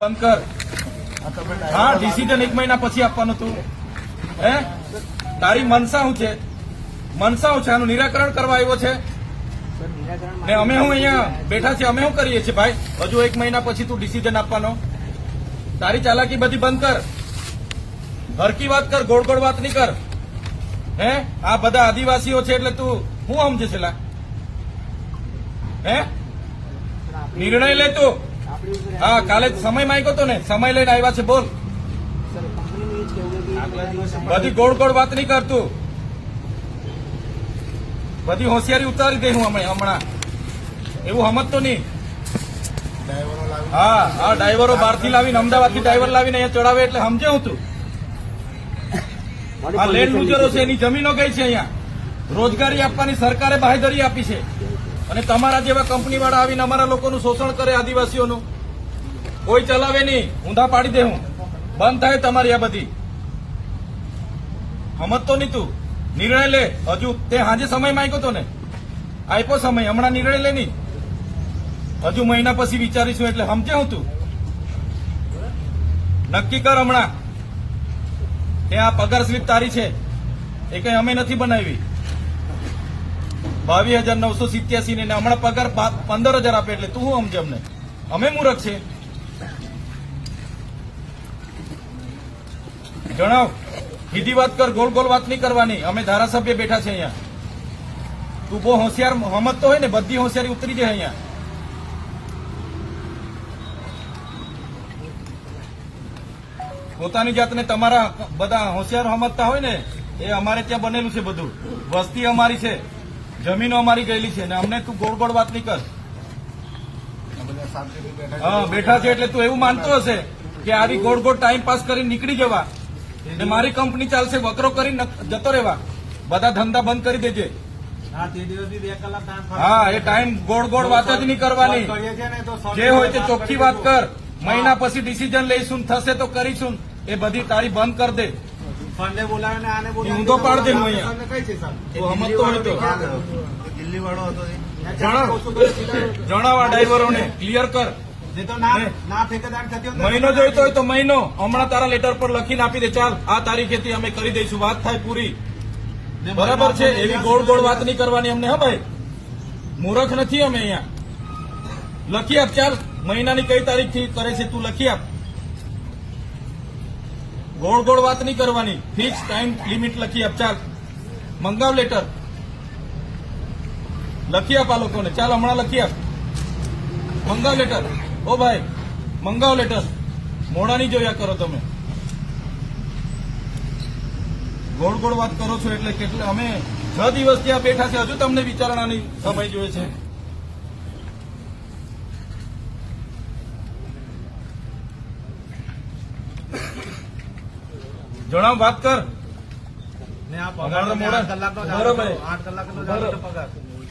બંધ કર હા ડિસિઝન એક મહિના પછી આપવાનું તું. હે? તારી મનસા છે? મનસા છે? આનું નિરાકરણ કરવા આવ્યો છે? ને અમે હું અહીંયા બેઠા છીએ, અમે શું કરીએ છીએ? ભાઈ, હજુ એક મહિના પછી તું ડિસિઝન આપવાનો. તારી ચાલાકી બધી બંધ કર. હરકી વાત કર ગોળ ગોળ વાત નહીં કર. હે? આ બધા આદિવાસીઓ છે એટલે તું શું સમજે છે લા? હે? નિર્ણય લે તું. હા કાલે સમય માંગ્યો તો ને. સમય લઈને આવ્યા છે બોલ. બધી ગોળ ગોળ વાત નહીં કરતું. બધી હોશિયારી ઉતારી દે હું હમણાં એવું એવું સમજતો નહીં. હા હા ડ્રાઈવરો બહારથી લાવીને અમદાવાદથી ડ્રાઈવર લાવીને અહીંયા ચડાવે એટલે સમજે હું તું. આ લેન્ડ લુઝરો છે એની જમીનો ગઈ છે અહીંયા. રોજગારી આપવાની સરકારે બાહેધરી આપી છે. અને તમારા જેવા કંપની વાળા આવીને અમારા લોકોનું શોષણ કરે આદિવાસીઓનું. કોઈ ચલાવે નહીં. ઊંધા પાડી દે હું. બંધ થાય તમારી આ બધી. સમજતો નહીં તું નિર્ણય લે. હજુ તે હાજે સમય માંગ્યો તો ને. આપ્યો સમય. હમણાં નિર્ણય લે નહીં. હજુ મહિના પછી વિચારીશું એટલે સમજે હું તું. નક્કી કર હમણાં. કે આ પગાર સ્લીપ તારી છે. એ કઈ અમે નથી બનાવી. બાવીસ હજાર નવસો સિત્યાસી ને હમણાં પગાર પંદર હજાર આપે એટલે તું શું સમજ અમને? અમે મૂરખ છે. જણાવ, સીધી વાત કર, ગોલ ગોલ વાત નહીં કરવાની. અમે ધારાસભ્ય બેઠા છે અહીંયા. તું બહુ હોશિયાર સમજતો હોય ને, બધી હોશિયારી ઉતરી જાય અહીંયા. પોતાની જાતને તમારા બધા હોશિયાર સમજતા હોય ને, એ અમારે ત્યાં બનેલું છે બધું. વસ્તી અમારી છે. જમીનો અમારી ગયેલી છે અને અમને તું ગોળ ગોળ વાત નહીં કર. હા બેઠા છે એટલે તું એવું માનતો હશે કે આવી ગોળ ગોળ ટાઈમ પાસ કરી નીકળી જવા. ને મારી કંપની ચાલશે વકરો કરી જતો રહેવા. બધા ધંધા બંધ કરી દેજે. હા એ ટાઈમ ગોળ ગોળ વાત જ નહીં કરવાની. જે હોય તે ચોખ્ખી વાત કર. મહિના પછી ડિસિઝન લઈશું થશે તો કરીશું એ બધી તારી બંધ કરી દે. ફંડે બોલાવીને આને એ હું તો પાડ દે અહીંયા. કઈ છે સર તું તો દિલ્હી વાળો હતો જણાવ. ડ્રાઈવરોને. ક્લિયર કર. હોત મહિનો જોઈતો હોય તો મહિનો. હમણાં તારા લેટર પર લખીને આપી દે. ચાલ આ તારીખેથી અમે કરી દઈશું. વાત થાય પૂરી. બરાબર છે? એવી ગોળ ગોળ વાત નહીં કરવાની અમને હા ભાઈ? મૂરખ નથી અમે અહીંયા. લખી આપ ચાલ. મહિનાની કઈ તારીખથી કરે છે તું લખી આપ. ગોળ ગોળ વાત નહીં કરવાની. ફિક્સ ટાઈમ લિમિટ લખી આપ. ચાલ. મંગાવ લેટર લખી આપ આ લોકોને. ચાલ, હમણાં લખી આપ. મંગાવ લેટર ઓ ભાઈ, મંગાવ લેટર મોડા નહીં જોયા કરો તમે. ગોળ ગોળ વાત કરો છો એટલે કેટલે અમે છ દિવસ ત્યાં બેઠા છે. હજુ તમને વિચારણાની સમય જોઈએ છે. જણાવ વાત કર.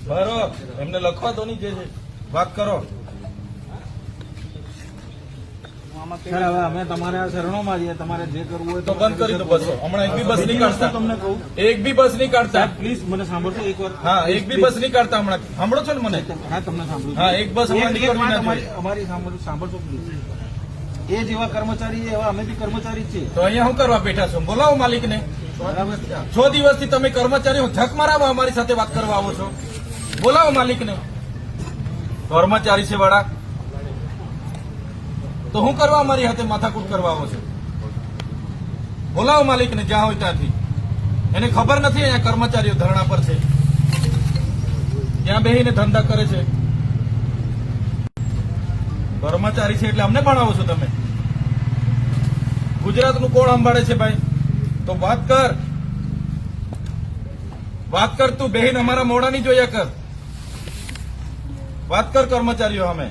બરોબર. એમને લખવા તો નહીં જે છે વાત કરો. સર હવે અમે તમારા શરણોમાં છીએ તમારે જે કરવું હોય તો બંધ કરી દો બસો. હમણાં એક બી બસ નહીં કાઢતા. તમને કહું. એક બી બસ નહીં કાઢતા. પ્લીઝ મને સાંભળશો એક વાર હા એક બી બસ નહીં કાઢતા હમણાં. સાંભળો છો ને મને? હા તમને સાંભળું હા, એક બસ અમારી સાંભળશો પ્લીઝ. એ જેવા કર્મચારી છે, એવા અમે બી કર્મચારી છીએ. તો અહીંયા શું કરવા બેઠા છો? બોલાવો માલિકને. છ. દિવસથી તમે કર્મચારીઓ ઝક મારાવા અમારી સાથે વાત કરવા આવો છો. બોલાવો માલિકને. કર્મચારી છે વાળા. તો હું કરવા અમારી હાથે માથાકૂટ કરવા આવો છો? બોલાવો માલિકને જ્યાં હોય ત્યાંથી. એને ખબર નથી અહીંયા કર્મચારીઓ ધરણા પર છે. ત્યાં બેહીને ધંધા કરે છે. કર્મચારી છે એટલે અમને ભણાવો છો તમે. ગુજરાતનું કોણ સંભાળે છે ભાઈ? તો વાત કર. વાત કર તું, બહેન અમારા મોડા ની જોયા કર. વાત કર કર્મચારીઓ અમે